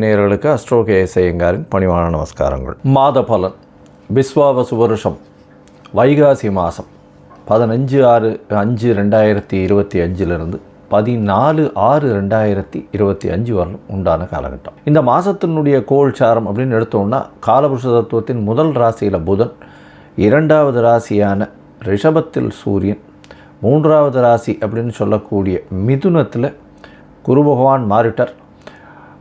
நேயர்களுக்கு அஸ்ட்ரோகே செய்யங்காரின் பணிவான நமஸ்காரங்கள். மாத பலன் பிஸ்வாவசு வருஷம் வைகாசி மாதம் பதினஞ்சு ஆறு அஞ்சு ரெண்டாயிரத்தி இருபத்தி அஞ்சிலிருந்து பதினாலு ஆறு ரெண்டாயிரத்தி இருபத்தி அஞ்சு வரலும் உண்டான காலகட்டம். இந்த மாதத்தினுடைய கோள் சாரம் அப்படின்னு எடுத்தோம்னா காலபுருஷ தத்துவத்தின் முதல் ராசியில் புதன் இரண்டாவது ராசியான ரிஷபத்தில் சூரியன் மூன்றாவது ராசி அப்படின்னு சொல்லக்கூடிய மிதுனத்தில் குரு பகவான் மாறிட்டார்.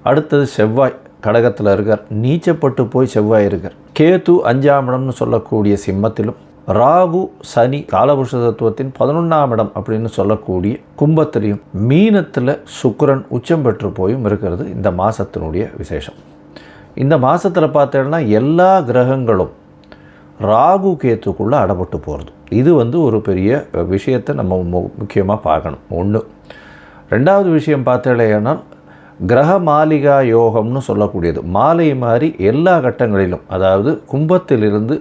அடுத்தது செவ்வாய் கடகத்தில் இருக்கார். நீச்சப்பட்டு போய் செவ்வாய் இருக்கார். கேது அஞ்சாம் இடம்னு சொல்லக்கூடிய சிம்மத்திலும் ராகு சனி காலபுருஷ தத்துவத்தின் பதினொன்றாம் இடம் அப்படின்னு சொல்லக்கூடிய கும்பத்திலையும் மீனத்தில் சுக்கரன் உச்சம் பெற்று போயும் இருக்கிறது இந்த மாதத்தினுடைய விசேஷம். இந்த மாதத்தில் பார்த்தேன்னா எல்லா கிரகங்களும் ராகு கேத்துக்குள்ளே அடப்பட்டு போகிறது இது வந்து ஒரு பெரிய விஷயத்தை நம்ம மு- முக்கியமாக பார்க்கணும். ஒன்று ரெண்டாவது விஷயம் பார்த்தேனால் கிரக மாளிகா யோகம்னு சொல்லக்கூடியது. மாலை மாதிரி எல்லா கட்டங்களிலும் அதாவது கும்பத்திலிருந்து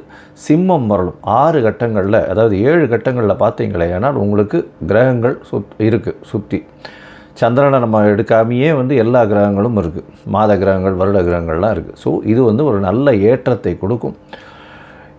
சிம்மம் வரலும் ஆறு கட்டங்களில் அதாவது ஏழு கட்டங்களில் பார்த்தீங்களேனால் உங்களுக்கு கிரகங்கள் சுத் இருக்குது சுற்றி சந்திரனை நம்ம எடுக்காமையே வந்து எல்லா கிரகங்களும் இருக்குது மாத கிரகங்கள் வருட கிரகங்கள்லாம் இருக்குது ஸோ இது வந்து ஒரு நல்ல ஏற்றத்தை கொடுக்கும்.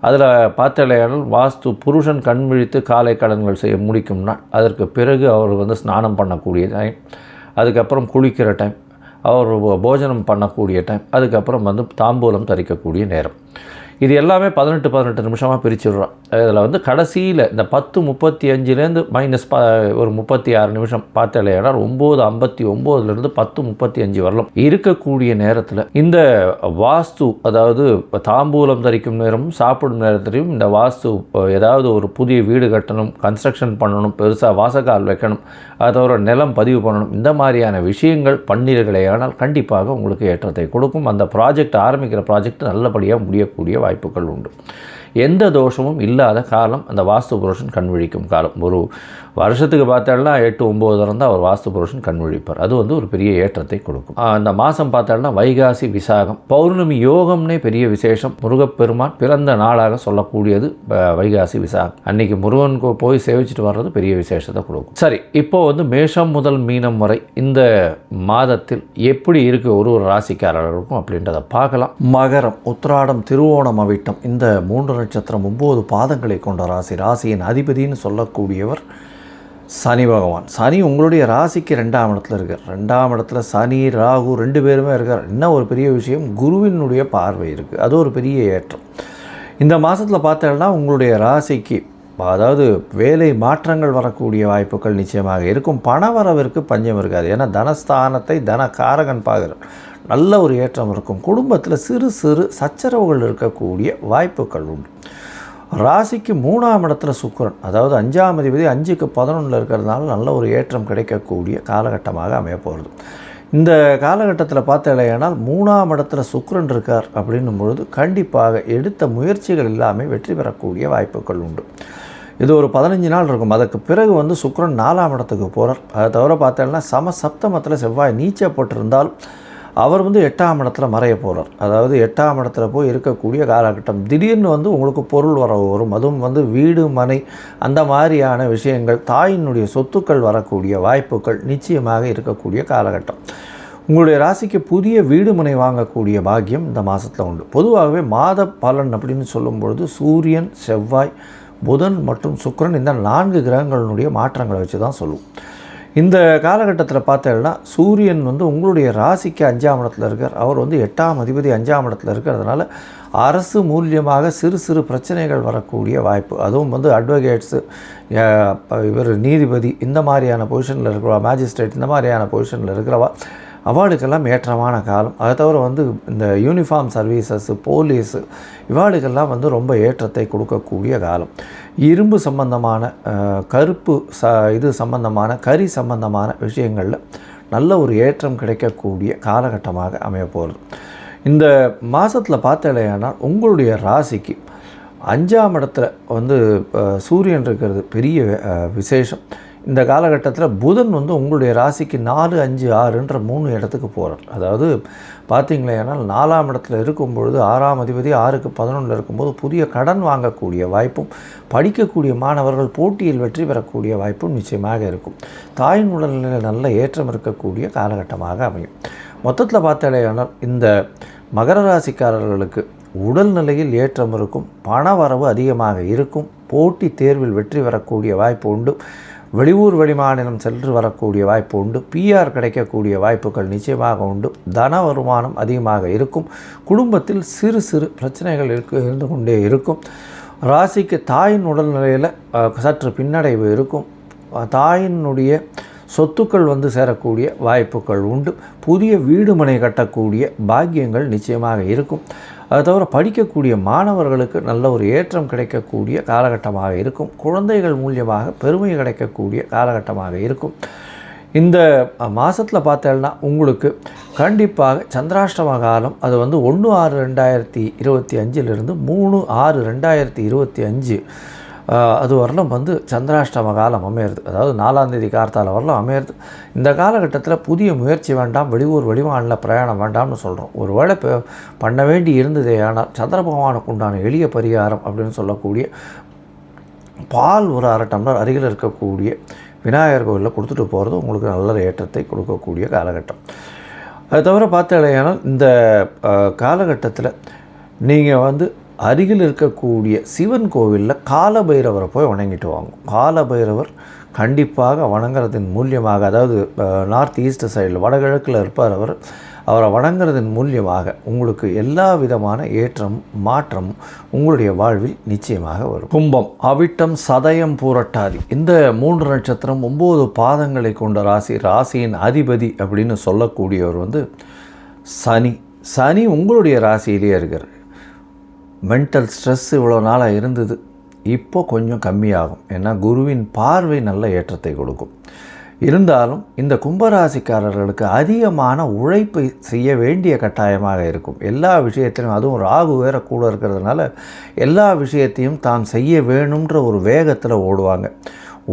அதில் பார்த்தாலேயானால் வாஸ்து புருஷன் கண் விழித்து காலை கடன்கள் செய்ய முடிக்கும்னா அதற்கு பிறகு அவர் வந்து ஸ்நானம் பண்ணக்கூடிய டைம் அதுக்கப்புறம் குளிக்கிற டைம் அவர் போஜனம் பண்ணக்கூடிய டைம் அதுக்கப்புறம் வந்து தாம்பூலம் தரிக்கக்கூடிய நேரம். இது எல்லாமே பதினெட்டு பதினெட்டு நிமிஷமாக பிரிச்சுடுறோம். இதில் வந்து கடைசியில் இந்த பத்து முப்பத்தி அஞ்சுலேருந்து மைனஸ் ப ஒரு முப்பத்தி ஆறு நிமிஷம் பார்த்தாலேனா ஒம்பது ஐம்பத்தி ஒம்போதுலேருந்து பத்து முப்பத்தி அஞ்சு வரலாம். இருக்கக்கூடிய நேரத்தில் இந்த வாஸ்து அதாவது தாம்பூலம் தரிக்கும் நேரமும் சாப்பிடும் நேரத்திலையும் இந்த வாஸ்து ஏதாவது ஒரு புதிய வீடு கட்டணும் கன்ஸ்ட்ரக்ஷன் பண்ணணும் பெருசாக வாசக்கால் வைக்கணும் அதோட நிலம் பதிவு பண்ணணும் இந்த மாதிரியான விஷயங்கள் பண்ணீர்களேயானால் கண்டிப்பாக உங்களுக்கு ஏற்றத்தை கொடுக்கும். அந்த ப்ராஜெக்ட் ஆரம்பிக்கிற ப்ராஜெக்ட் நல்லபடியாக முடியக்கூடிய வாய்ப்புகள் உண்டு. எந்த தோஷமும் இல்லாத காலம் அந்த வாஸ்து புருஷன் கண்விழிக்கும் காலம். ஒரு வருஷத்துக்கு பார்த்தோம்னா எட்டு ஒம்பது தரம் தான் அவர் வாஸ்து புருஷன் கண்மொழிப்பார் அது வந்து ஒரு பெரிய ஏற்றத்தை கொடுக்கும். அந்த மாதம் பார்த்தோம்னா வைகாசி விசாகம். பௌர்ணமி யோகம்னே பெரிய விசேஷம். முருகப்பெருமான் பிறந்த நாளாக சொல்லக்கூடியது வைகாசி விசாகம். அன்னைக்கு முருகன் போய் சேவிச்சுட்டு வர்றது பெரிய விசேஷத்தை கொடுக்கும். சரி இப்போ வந்து மேஷம் முதல் மீனம் வரை இந்த மாதத்தில் எப்படி இருக்கு ஒரு ஒரு ராசிக்காரர்களுக்கும் அப்படின்றத பார்க்கலாம். மகரம் உத்திராடம் திருவோணம் அவிட்டம் இந்த மூன்று நட்சத்திரம் ஒம்பது பாதங்களை கொண்ட ராசி. ராசியின் அதிபதின்னு சொல்லக்கூடியவர் சனி பகவான். சனி உங்களுடைய ராசிக்கு ரெண்டாம் இடத்துல இருக்கார். ரெண்டாம் இடத்துல சனி ராகு ரெண்டு பேருமே இருக்கார். என்ன ஒரு பெரிய விஷயம்? குருவினுடைய பார்வை இருக்குது அது ஒரு பெரிய ஏற்றம். இந்த மாதத்தில் பார்த்தோம்னா உங்களுடைய ராசிக்கு அதாவது வேலை மாற்றங்கள் வரக்கூடிய வாய்ப்புகள் நிச்சயமாக இருக்கும். பணவரவிற்கு பஞ்சம் இருக்காது. ஏன்னா தனஸ்தானத்தை தன காரகன் பார்க்குறார் நல்ல ஒரு ஏற்றம் இருக்கும். குடும்பத்தில் சிறு சிறு சச்சரவுகள் இருக்கக்கூடிய வாய்ப்புகள் உண்டு. ராசிக்கு மூணாம் இடத்துல சுக்கரன் அதாவது அஞ்சாம் அதிபதி அஞ்சுக்கு பதினொன்றில் இருக்கிறதுனால நல்ல ஒரு ஏற்றம் கிடைக்கக்கூடிய காலகட்டமாக அமைய போகிறது. இந்த காலகட்டத்தில் பார்த்தலையானால் மூணாம் இடத்துல சுக்கரன் இருக்கார் அப்படின்னும் பொழுது கண்டிப்பாக எடுத்த முயற்சிகள் எல்லாமே வெற்றி பெறக்கூடிய வாய்ப்புகள் உண்டு. இது ஒரு பதினஞ்சு நாள் இருக்கும். அதுக்கு பிறகு வந்து சுக்கரன் நாலாம் இடத்துக்கு போகிறார் அதை தவிர பார்த்தோம்னா சம சப்தமத்தில் செவ்வாய் நீச்சப்பட்டிருந்தால் அவர் வந்து எட்டாம் இடத்துல மறைய போகிறார் அதாவது எட்டாம் இடத்துல போய் இருக்கக்கூடிய காலகட்டம். திடீர்னு வந்து உங்களுக்கு பொருள் வரவு வரும். அதுவும் வந்து வீடு மனை அந்த மாதிரியான விஷயங்கள் தாயினுடைய சொத்துக்கள் வரக்கூடிய வாய்ப்புகள் நிச்சயமாக இருக்கக்கூடிய காலகட்டம். உங்களுடைய ராசிக்கு புதிய வீடு முனை வாங்கக்கூடிய பாக்கியம் இந்த மாதத்தில் உண்டு. பொதுவாகவே மாத பலன் அப்படின்னு சொல்லும் பொழுது சூரியன் செவ்வாய் புதன் மற்றும் சுக்கிரன் இந்த நான்கு கிரகங்களினுடைய மாற்றங்களை வச்சு தான் சொல்லுவோம் இந்த காலகட்டத்தில் பார்த்தேன்னா சூரியன் வந்து உங்களுடைய ராசிக்கு அஞ்சாம் இடத்துல இருக்கார். அவர் வந்து எட்டாம் அதிபதி அஞ்சாம் இடத்துல இருக்கிறதுனால அரசு மூலியமாக சிறு சிறு பிரச்சனைகள் வரக்கூடிய வாய்ப்பு. அதுவும் வந்து அட்வொகேட்ஸு இவர் நீதிபதி இந்த மாதிரியான பொசிஷனில் இருக்கிறவா மேஜிஸ்ட்ரேட் இந்த மாதிரியான பொசிஷனில் இருக்கிறவா அவார்டுக்கெல்லாம் ஏற்றமான காலம். அதை தவிர வந்து இந்த யூனிஃபார்ம் சர்வீசஸ்ஸு போலீஸு இவாளுக்கெல்லாம் வந்து ரொம்ப ஏற்றத்தை கொடுக்கக்கூடிய காலம். இரும்பு சம்பந்தமான கருப்பு ச இது சம்பந்தமான கறி சம்பந்தமான விஷயங்களில் நல்ல ஒரு ஏற்றம் கிடைக்கக்கூடிய காலகட்டமாக அமைய போகிறது இந்த மாதத்தில் பார்த்தலையானால் உங்களுடைய ராசிக்கு அஞ்சாம் இடத்துல வந்து சூரியன் இருக்கிறது பெரிய விசேஷம். இந்த காலகட்டத்தில் புதன் வந்து உங்களுடைய ராசிக்கு நாலு அஞ்சு ஆறுன்ற மூணு இடத்துக்கு போகிறார் அதாவது பார்த்தீங்களேனால் நாலாம் இடத்துல இருக்கும் பொழுது ஆறாம் அதிபதி ஆறுக்கு பதினொன்றில் இருக்கும்போது புதிய கடன் வாங்கக்கூடிய வாய்ப்பும் படிக்கக்கூடிய மாணவர்கள் போட்டியில் வெற்றி பெறக்கூடிய வாய்ப்பும் நிச்சயமாக இருக்கும். தாயின் உடல்நிலையில் நல்ல ஏற்றம் இருக்கக்கூடிய காலகட்டமாக அமையும். மொத்தத்தில் பார்த்தாலேயானால் இந்த மகர ராசிக்காரர்களுக்கு உடல்நிலையில் ஏற்றம் இருக்கும் பண வரவு அதிகமாக இருக்கும் போட்டி தேர்வில் வெற்றி பெறக்கூடிய வாய்ப்பு உண்டு. வெளியூர் வெளிமாநிலம் சென்று வரக்கூடிய வாய்ப்பு உண்டு. பிஆர் கிடைக்கக்கூடிய வாய்ப்புகள் நிச்சயமாக உண்டு. தன வருமானம் அதிகமாக இருக்கும். குடும்பத்தில் சிறு சிறு பிரச்சனைகள் இருக்கு இருந்து கொண்டே இருக்கும். ராசிக்கு தாயின் உடல்நிலையில் சற்று பின்னடைவு இருக்கும். தாயினுடைய சொத்துக்கள் வந்து சேரக்கூடிய வாய்ப்புகள் உண்டு. புதிய வீடு மனை கட்டக்கூடிய பாக்கியங்கள் நிச்சயமாக இருக்கும். அது தவிர படிக்கக்கூடிய மாணவர்களுக்கு நல்ல ஒரு ஏற்றம் கிடைக்கக்கூடிய காலகட்டமாக இருக்கும். குழந்தைகள் மூலியமாக பெருமை கிடைக்கக்கூடிய காலகட்டமாக இருக்கும். இந்த மாதத்தில் பார்த்தேன்னா உங்களுக்கு கண்டிப்பாக சந்திராஷ்டம காலம் அது வந்து ஒன்று ஆறு ரெண்டாயிரத்தி இருபத்தி அஞ்சிலிருந்து மூணு ஆறு ரெண்டாயிரத்தி இருபத்தி அஞ்சு அது வரலும் வந்து சந்திராஷ்டம காலம் அமையிறது. அதாவது நாலாந்தேதி கார்த்தால வரலும் அமையிறது. இந்த காலகட்டத்தில் புதிய முயற்சி வேண்டாம் வெளியூர் வெளிமாநில பிரயாணம் வேண்டாம்னு சொல்கிறோம் ஒரு வேளை இப்போ பண்ண வேண்டி இருந்ததே ஆனால் சந்திர பகவானுக்கு உண்டான எளிய பரிகாரம் அப்படின்னு சொல்லக்கூடிய பால் ஒரு அரை டம்ளர் அருகில் இருக்கக்கூடிய விநாயகர் கோவிலில் கொடுத்துட்டு போகிறது உங்களுக்கு நல்ல ஏற்றத்தை கொடுக்கக்கூடிய காலகட்டம். அது தவிர பார்த்தாலேயானால் இந்த காலகட்டத்தில் நீங்கள் வந்து அருகில் இருக்கக்கூடிய சிவன் கோவிலில் காலபைரவரை போய் வணங்கிட்டு வாங்க காலபைரவர் கண்டிப்பாக வணங்குறதின் மூலியமாக அதாவது நார்த் ஈஸ்ட் சைடில் வடகிழக்கில் இருப்பார் அவர். அவரை வணங்குறதன் மூலியமாக உங்களுக்கு எல்லா விதமான ஏற்றம் மாற்றம் உங்களுடைய வாழ்வில் நிச்சயமாக வரும். கும்பம் அவிட்டம் சதயம் பூரட்டாதி. இந்த மூன்று நட்சத்திரம் ஒம்பது பாதங்களை கொண்ட ராசி ராசியின் அதிபதி அப்படின்னு சொல்லக்கூடியவர் வந்து சனி. சனி உங்களுடைய ராசியிலேயே இருக்கிறார். மென்டல் ஸ்ட்ரெஸ் இவ்வளோ நாளாக இருந்தது. இப்போ கொஞ்சம் கம்மியாகும். ஏன்னா குருவின் பார்வை நல்ல ஏற்றத்தை கொடுக்கும். இருந்தாலும் இந்த கும்பராசிக்காரர்களுக்கு அதிகமான உழைப்பு செய்ய வேண்டிய கட்டாயமாக இருக்கும். எல்லா விஷயத்திலும் அதுவும் ராகு வேற கூட இருக்கிறதுனால எல்லா விஷயத்தையும் தான் செய்ய வேணுன்ற ஒரு வேகத்தில் ஓடுவாங்க.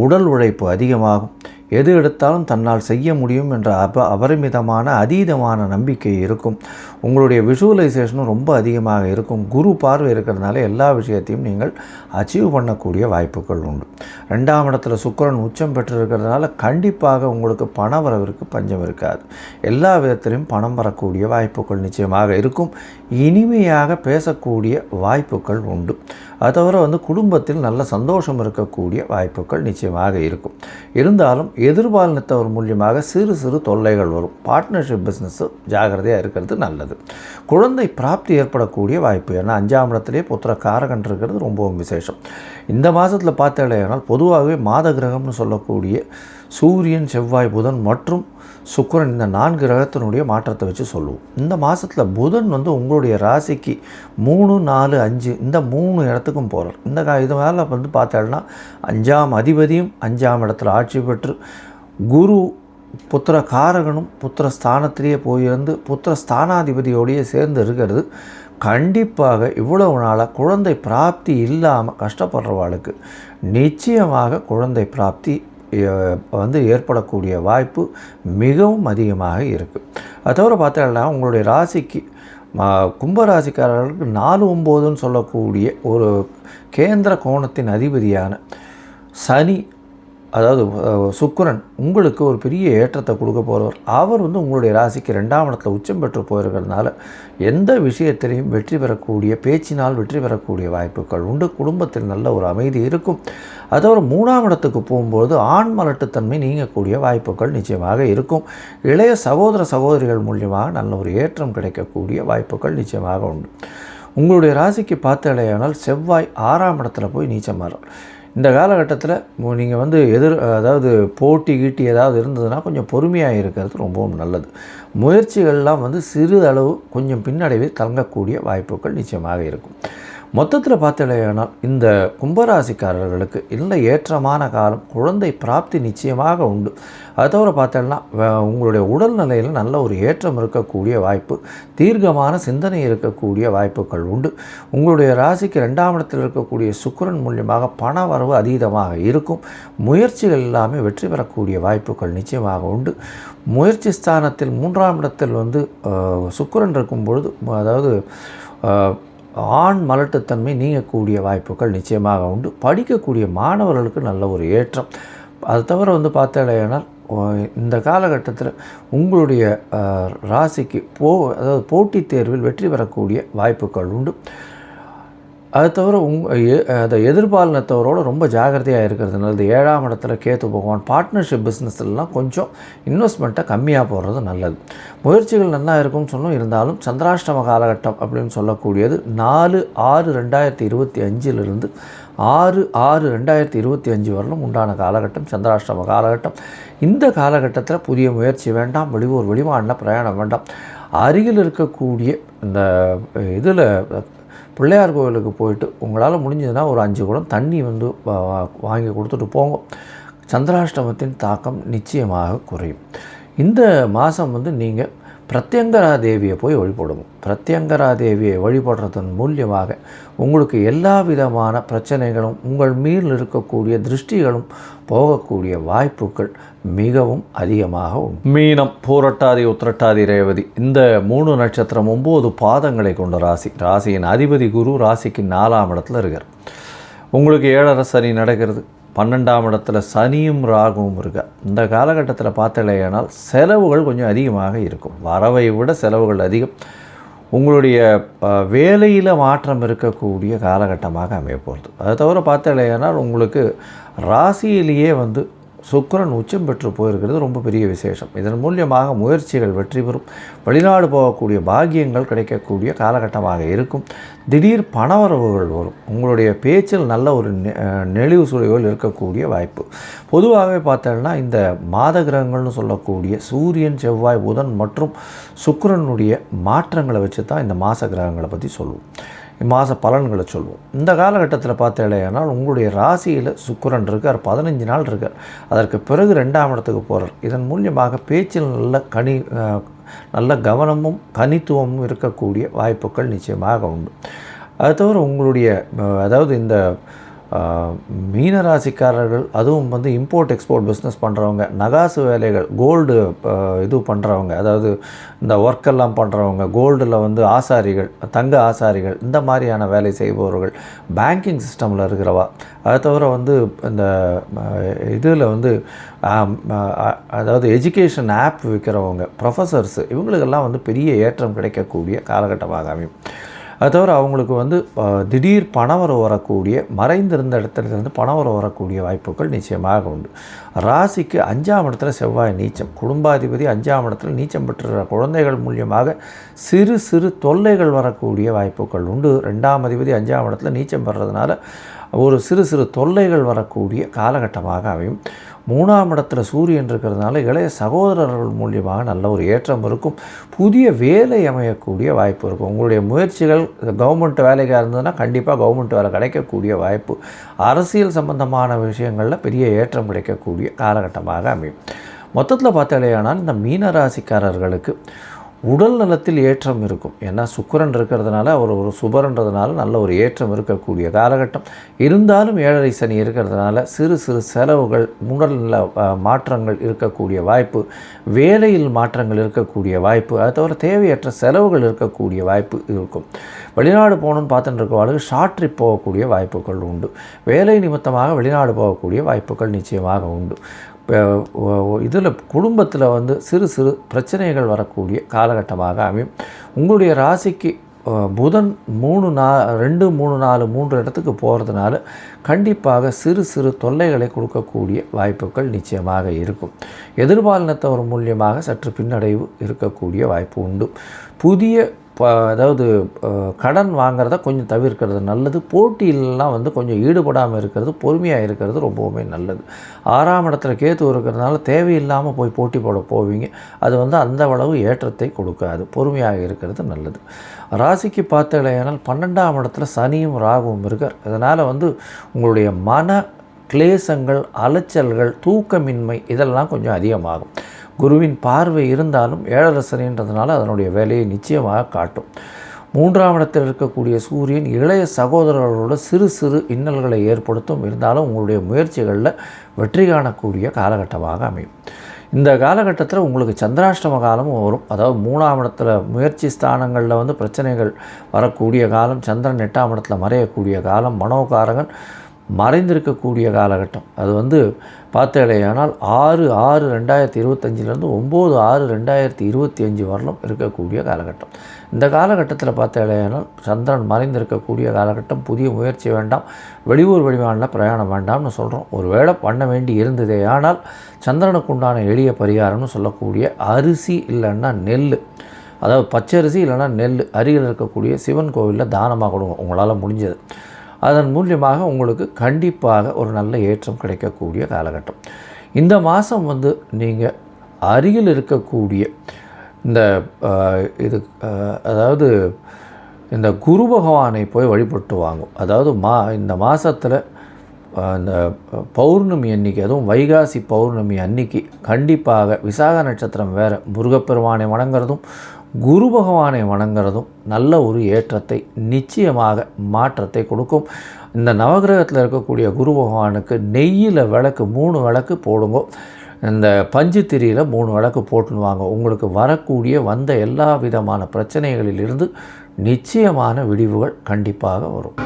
உடல் உழைப்பு அதிகமாகும். எது எடுத்தாலும் தன்னால் செய்ய முடியும் என்ற அப அபரிமிதமான அதீதமான நம்பிக்கை இருக்கும். உங்களுடைய விஷுவலைசேஷனும் ரொம்ப அதிகமாக இருக்கும். குரு பார்வை இருக்கிறதுனால எல்லா விஷயத்தையும் நீங்கள் அச்சீவ் பண்ணக்கூடிய வாய்ப்புகள் உண்டு. ரெண்டாம் இடத்துல சுக்கிரன் உச்சம் பெற்றிருக்கிறதுனால கண்டிப்பாக உங்களுக்கு பண வரவிற்கு பஞ்சம் இருக்காது. எல்லா விதத்திலும் பணம் வரக்கூடிய வாய்ப்புகள் நிச்சயமாக இருக்கும். இனிமையாக பேசக்கூடிய வாய்ப்புகள் உண்டு. அது தவிர வந்து குடும்பத்தில் நல்ல சந்தோஷம் இருக்கக்கூடிய வாய்ப்புகள் நிச்சயமாக இருக்கும். இருந்தாலும் எதிர்பாலினத்தவர் மூலியமாக சிறு சிறு தொல்லைகள் வரும். பார்ட்னர்ஷிப் பிஸ்னஸ்ஸு ஜாகிரதையாக இருக்கிறது நல்லது. குழந்தை பிராப்தி ஏற்படக்கூடிய வாய்ப்பு ஏன்னா அஞ்சாம் இடத்துலேயே புத்திர காரகன் இருக்கிறது ரொம்பவும் விசேஷம். இந்த மாதத்தில் பார்த்தேனால் பொதுவாகவே மாத கிரகம்னு சொல்லக்கூடிய சூரியன் செவ்வாய் புதன் மற்றும் சுக்கிரன் இந்த நான்கு கிரகத்தினுடைய மாற்றத்தை வச்சு சொல்லுவோம். இந்த மாதத்தில் புதன் வந்து உங்களுடைய ராசிக்கு மூணு நாலு அஞ்சு இந்த மூணு இடத்துக்கும் போகிறார் இந்த கா இது மேலே வந்து பார்த்தோம்னா அஞ்சாம் அதிபதியும் அஞ்சாம் இடத்துல ஆட்சி பெற்று குரு புத்திர காரகனும் புத்திர ஸ்தானத்திலேயே போயிருந்து புத்திர ஸ்தானாதிபதியோடையே சேர்ந்து இருக்கிறது. கண்டிப்பாக இவ்வளவு நாளாக குழந்தை பிராப்தி இல்லாமல் கஷ்டப்படுறவாளுக்கு நிச்சயமாக குழந்தை பிராப்தி வந்து ஏற்படக்கூடிய வாய்ப்பு மிகவும் அதிகமாக இருக்குது அது தவிர பார்த்தோம்னா உங்களுடைய ராசிக்கு கும்பராசிக்காரர்களுக்கு நாலு ஒம்போதுன்னு சொல்லக்கூடிய ஒரு கேந்திர கோணத்தின் அதிபதியான சனி அதாவது சுக்கரன் உங்களுக்கு ஒரு பெரிய ஏற்றத்தை கொடுக்க போகிறவர் அவர் வந்து உங்களுடைய ராசிக்கு ரெண்டாம் இடத்துல உச்சம் பெற்று போயிருக்கிறதுனால எந்த விஷயத்திலையும் வெற்றி பெறக்கூடிய பேச்சினால் வெற்றி பெறக்கூடிய வாய்ப்புகள் உண்டு. குடும்பத்தில் நல்ல ஒரு அமைதி இருக்கும். அதோட மூணாம் இடத்துக்கு போகும்போது ஆண் மலட்டுத்தன்மை நீங்கக்கூடிய வாய்ப்புகள் நிச்சயமாக இருக்கும். இளைய சகோதர சகோதரிகள் மூலியமாக நல்ல ஒரு ஏற்றம் கிடைக்கக்கூடிய வாய்ப்புகள் நிச்சயமாக உண்டு. உங்களுடைய ராசிக்கு பார்த்தாலேயானால் செவ்வாய் ஆறாம் இடத்துல போய் நீச்சம் மாறும். இந்த காலகட்டத்தில் நீங்கள் வந்து எதிர் அதாவது போட்டி கீட்டி ஏதாவது இருந்ததுன்னா கொஞ்சம் பொறுமையாக இருக்கிறது ரொம்பவும் நல்லது. முயற்சிகள்லாம் வந்து சிறு அளவு கொஞ்சம் பின்னடைவே தங்கக்கூடிய வாய்ப்புகள் நிச்சயமாக இருக்கும். மொத்தத்தில் பார்த்தலையானால் இந்த கும்பராசிக்காரர்களுக்கு இல்லை ஏற்றமான காலம் குழந்தை பிராப்தி நிச்சயமாக உண்டு. அது தவிர பார்த்தோம்னா உங்களுடைய உடல்நிலையில் நல்ல ஒரு ஏற்றம் இருக்கக்கூடிய வாய்ப்பு தீர்க்கமான சிந்தனை இருக்கக்கூடிய வாய்ப்புகள் உண்டு. உங்களுடைய ராசிக்கு ரெண்டாம் இடத்தில் இருக்கக்கூடிய சுக்கிரன் மூலியமாக பண வரவு அதீதமாக இருக்கும். முயற்சிகள் எல்லாமே வெற்றி பெறக்கூடிய வாய்ப்புகள் நிச்சயமாக உண்டு. முயற்சி ஸ்தானத்தில் மூன்றாம் இடத்தில் வந்து சுக்கரன் இருக்கும் பொழுது அதாவது ஆண் மலட்டுத்தன்மை நீங்கக்கூடிய வாய்ப்புகள் நிச்சயமாக உண்டு. படிக்கக்கூடிய மாணவர்களுக்கு நல்ல ஒரு ஏற்றம். அது தவிர வந்து பார்த்தாலேனால் இந்த காலகட்டத்தில் உங்களுடைய ராசிக்கு போ அதாவது போட்டித் தேர்வில் வெற்றி பெறக்கூடிய வாய்ப்புகள் உண்டு. அது தவிர உங் எ- அந்த எதிர்பாலினத்தவரோட ரொம்ப ஜாகிரதையாக இருக்கிறது நல்லது ஏழாம் இடத்துல கேத்து பகவான் பார்ட்னர்ஷிப் பிஸ்னஸ்லாம் கொஞ்சம் இன்வெஸ்ட்மெண்ட்டை கம்மியாக போடுறது நல்லது. முயற்சிகள் நல்லா இருக்கும்னு சொன்னோம் இருந்தாலும் சந்திராஷ்டம காலகட்டம் அப்படின்னு சொல்லக்கூடியது நாலு ஆறு ரெண்டாயிரத்தி இருபத்தி அஞ்சிலிருந்து ஆறு ஆறு ரெண்டாயிரத்தி இருபத்தி அஞ்சு வரலும் உண்டான காலகட்டம் சந்திராஷ்டம காலகட்டம். இந்த காலகட்டத்தில் புதிய முயற்சி வேண்டாம். வெளியூர் வெளிமாநில பிரயாணம் வேண்டாம். அருகில் இருக்கக்கூடிய இந்த இதில் பிள்ளையார் கோவிலுக்கு போயிட்டு உங்களால் முடிஞ்சதுன்னா ஒரு அஞ்சு குடம் தண்ணி வந்து வாங்கி கொடுத்துட்டு போங்க. சந்திராஷ்டமத்தின் தாக்கம் நிச்சயமாக குறையும். இந்த மாதம் வந்து நீங்கள் பிரத்யங்கரா தேவியை போய் வழிபடுங்க பிரத்யங்கரா தேவியை வழிபடுறதன் மூலியமாக உங்களுக்கு எல்லா விதமான பிரச்சனைகளும் உங்கள் மீறில் இருக்கக்கூடிய திருஷ்டிகளும் போகக்கூடிய வாய்ப்புகள் மிகவும் அதிகமாக உண்டு. மீனம் பூரட்டாதி உத்திரட்டாதி ரேவதி இந்த மூணு நட்சத்திரம் ஒம்பது பாதங்களை கொண்ட ராசி. ராசியின் அதிபதி குரு ராசிக்கு நாலாம் இடத்துல இருக்கார். உங்களுக்கு ஏழரை சனி நடக்கிறது. பன்னெண்டாம் இடத்துல சனியும் ராகுவும் இருக்கு. இந்த காலகட்டத்தில் பார்த்தலையானால் செலவுகள் கொஞ்சம் அதிகமாக இருக்கும். வரவை விட செலவுகள் அதிகம். உங்களுடைய வேலையில் மாற்றம் இருக்கக்கூடிய காலகட்டமாக அமைய போகிறது அதை தவிர பார்த்தலையானால் உங்களுக்கு ராசியிலேயே வந்து சுக்கரன் உச்சம் பெற்று போயிருக்கிறது ரொம்ப பெரிய விசேஷம். இதன் மூலியமாக முயற்சிகள் வெற்றி பெறும். வெளிநாடு போகக்கூடிய பாக்கியங்கள் கிடைக்கக்கூடிய காலகட்டமாக இருக்கும். திடீர் பணவரவுகள் வரும். உங்களுடைய பேச்சில் நல்ல ஒரு நெ- நெளிவு சுழிவுகள் இருக்கக்கூடிய வாய்ப்பு. பொதுவாகவே பார்த்தோம்னா இந்த மாத கிரகங்கள்னு சொல்லக்கூடிய சூரியன் செவ்வாய் புதன் மற்றும் சுக்கரனுடைய மாற்றங்களை வச்சு தான் இந்த மாத கிரகங்களை பற்றி சொல்லுவோம். மாத பலன்களை சொல்லுவோம் இந்த காலகட்டத்தில் பார்த்தேனால் உங்களுடைய ராசியில் சுக்கரன் இருக்கார் பதினஞ்சு நாள் இருக்கார். அதற்கு பிறகு ரெண்டாம் இடத்துக்கு போகிறார் இதன் மூலியமாக பேச்சில் நல்ல கனி நல்ல கவனமும் கனித்துவமும் இருக்கக்கூடிய வாய்ப்புகள் நிச்சயமாக உண்டு. அது தவிர உங்களுடைய அதாவது இந்த மீனராசிக்காரர்கள் மீன ராசிக்காரர்கள் அதுவும் வந்து இம்போர்ட் எக்ஸ்போர்ட் பிஸ்னஸ் பண்ணுறவங்க நகாசு வேலைகள் கோல்டு இது பண்ணுறவங்க அதாவது இந்த ஒர்க்கெல்லாம் பண்ணுறவங்க கோல்டில் வந்து ஆசாரிகள் தங்க ஆசாரிகள் இந்த மாதிரியான வேலை செய்பவர்கள் பேங்கிங் சிஸ்டமில் இருக்கிறவா. அதை தவிர வந்து இந்த இதில் வந்து அதாவது எஜுகேஷன் ஆப் விற்கிறவங்க ப்ரொஃபஸர்ஸ் இவங்களுக்கெல்லாம் வந்து பெரிய ஏற்றம் கிடைக்கக்கூடிய காலகட்டமாக அமையும். அது தவிர அவங்களுக்கு வந்து திடீர் பணவரம் வரக்கூடிய மறைந்திருந்த இடத்துலேருந்து பணவரம் வரக்கூடிய வாய்ப்புகள் நிச்சயமாக உண்டு. ராசிக்கு அஞ்சாம் இடத்துல செவ்வாய் நீச்சம் குடும்பாதிபதி அஞ்சாம் இடத்துல நீச்சம் பெற்றுகிற குழந்தைகள் மூலியமாக சிறு சிறு தொல்லைகள் வரக்கூடிய வாய்ப்புகள் உண்டு. ரெண்டாம் அதிபதி அஞ்சாம் இடத்துல நீச்சம் பெறதுனால ஒரு சிறு சிறு தொல்லைகள் வரக்கூடிய காலகட்டமாக அமையும். மூணாம் இடத்துல சூரியன் இருக்கிறதுனால இளைய சகோதரர்கள் மூலியமாக நல்ல ஒரு ஏற்றம் இருக்கும். புதிய வேலை அமையக்கூடிய வாய்ப்பு இருக்கும். உங்களுடைய முயற்சிகள் கவர்மெண்ட் வேலைக்காக இருந்ததுன்னா கண்டிப்பாக கவர்மெண்ட் வேலை கிடைக்கக்கூடிய வாய்ப்பு. அரசியல் சம்பந்தமான விஷயங்களில் பெரிய ஏற்றம் கிடைக்கக்கூடிய காலகட்டமாக அமையும். மொத்தத்தில் பார்த்தாலேயானால் இந்த மீன ராசிக்காரர்களுக்கு உடல் நலத்தில் ஏற்றம் இருக்கும். ஏன்னா சுக்கரன் இருக்கிறதுனால அவர் ஒரு சுபரன்றதுனால நல்ல ஒரு ஏற்றம் இருக்கக்கூடிய காலகட்டம். இருந்தாலும் ஏழரை சனி இருக்கிறதுனால சிறு சிறு செலவுகள் உடல்நல மாற்றங்கள் இருக்கக்கூடிய வாய்ப்பு வேலையில் மாற்றங்கள் இருக்கக்கூடிய வாய்ப்பு அதை தவிர தேவையற்ற செலவுகள் இருக்கக்கூடிய வாய்ப்பு இருக்கும். வெளிநாடு போகணுன்னு பார்த்துட்டு இருக்கவாளுக்கு ஷார்ட் ட்ரிப் போகக்கூடிய வாய்ப்புகள் உண்டு. வேலை நிமித்தமாக வெளிநாடு போகக்கூடிய வாய்ப்புகள் நிச்சயமாக உண்டு. இதில் குடும்பத்தில் வந்து சிறு சிறு பிரச்சனைகள் வரக்கூடிய காலகட்டமாக அமையும். உங்களுடைய ராசிக்கு புதன் மூணு நா ரெண்டு மூணு நாலு மூன்று இடத்துக்கு போகிறதுனால கண்டிப்பாக சிறு சிறு தொல்லைகளை கொடுக்கக்கூடிய வாய்ப்புகள் நிச்சயமாக இருக்கும். எதிர்பாலினத்தவர் மூலியமாக சற்று பின்னடைவு இருக்கக்கூடிய வாய்ப்பு உண்டு. புதிய அதாவது கடன் வாங்குறத கொஞ்சம் தவிர்க்கிறது நல்லது. போட்டியிலலாம் வந்து கொஞ்சம் ஈடுபடாமல் இருக்கிறது பொறுமையாக இருக்கிறது ரொம்பவுமே நல்லது. ஆறாம் இடத்துல கேத்து இருக்கிறதுனால தேவையில்லாமல் போய் போட்டி போட போவீங்க. அது வந்து அந்த அளவு ஏற்றத்தை கொடுக்காது. பொறுமையாக இருக்கிறது நல்லது. ராசிக்கு பார்த்தலையானால் பன்னெண்டாம் இடத்துல சனியும் ராகுவும் இருக்கார். அதனால் வந்து உங்களுடைய மன கிளேசங்கள் அலைச்சல்கள் தூக்கமின்மை இதெல்லாம் கொஞ்சம் அதிகமாகும். குருவின் பார்வை இருந்தாலும் ஏழரசனின்றதுனால அதனுடைய வேலையை நிச்சயமாக காட்டும். மூன்றாம் இடத்தில் இருக்கக்கூடிய சூரியன் இளைய சகோதரர்களோட சிறு சிறு இன்னல்களை ஏற்படுத்தும். இருந்தாலும் உங்களுடைய முயற்சிகளில் வெற்றி காணக்கூடிய காலகட்டமாக அமையும். இந்த காலகட்டத்தில் உங்களுக்கு சந்திராஷ்டம காலமும் வரும். அதாவது மூணாம் இடத்துல முயற்சி ஸ்தானங்களில் வந்து பிரச்சனைகள் வரக்கூடிய காலம் சந்திரன் எட்டாம் இடத்துல மறையக்கூடிய காலம் மனோகாரகன் மறைந்திருக்கக்கூடிய காலகட்டம். அது வந்து பார்த்தேலையானால் ஆறு ஆறு ரெண்டாயிரத்தி இருபத்தஞ்சிலேருந்து ஒம்பது ஆறு ரெண்டாயிரத்தி இருபத்தி அஞ்சு வரலும் இருக்கக்கூடிய காலகட்டம். இந்த காலகட்டத்தில் பார்த்தேடையானால் சந்திரன் மறைந்திருக்கக்கூடிய காலகட்டம். புதிய முயற்சி வேண்டாம் வெளியூர் வெளிமாநில பிரயாணம் வேண்டாம்னு சொல்கிறோம் ஒரு வேளை பண்ண வேண்டி இருந்ததே ஆனால் சந்திரனுக்கு உண்டான எளிய பரிகாரம்னு சொல்லக்கூடிய அரிசி இல்லைன்னா நெல் அதாவது பச்சரிசி இல்லைன்னா நெல் அருகில் இருக்கக்கூடிய சிவன் கோவிலில் தானமாக கொடுங்க. உங்களால் முடிஞ்சது. அதன் மூலியமாக உங்களுக்கு கண்டிப்பாக ஒரு நல்ல ஏற்றம் கிடைக்கக்கூடிய காலகட்டம். இந்த மாதம் வந்து நீங்கள் அருகில் இருக்கக்கூடிய இந்த இது அதாவது இந்த குரு பகவானை போய் வழிபட்டு வாங்கும். அதாவது மா இந்த மாதத்தில் அந்த பௌர்ணமி அன்னைக்கு அதுவும் வைகாசி பௌர்ணமி அன்னைக்கு கண்டிப்பாக விசாக நட்சத்திரம் வேறு முருகப்பெருமானை வணங்குறதும் குரு பகவானை வணங்குறதும் நல்ல ஒரு ஏற்றத்தை நிச்சயமாக மாற்றத்தை கொடுக்கும். இந்த நவகிரகத்தில் இருக்கக்கூடிய குரு பகவானுக்கு நெய்யில் விளக்கு மூணு விளக்கு போடுங்க. இந்த பஞ்சு திரியில் மூணு விளக்கு போட்டுன்னு வாங்க உங்களுக்கு வரக்கூடிய வந்த எல்லா விதமான பிரச்சனைகளிலிருந்து நிச்சயமான விடிவுகள் கண்டிப்பாக வரும்.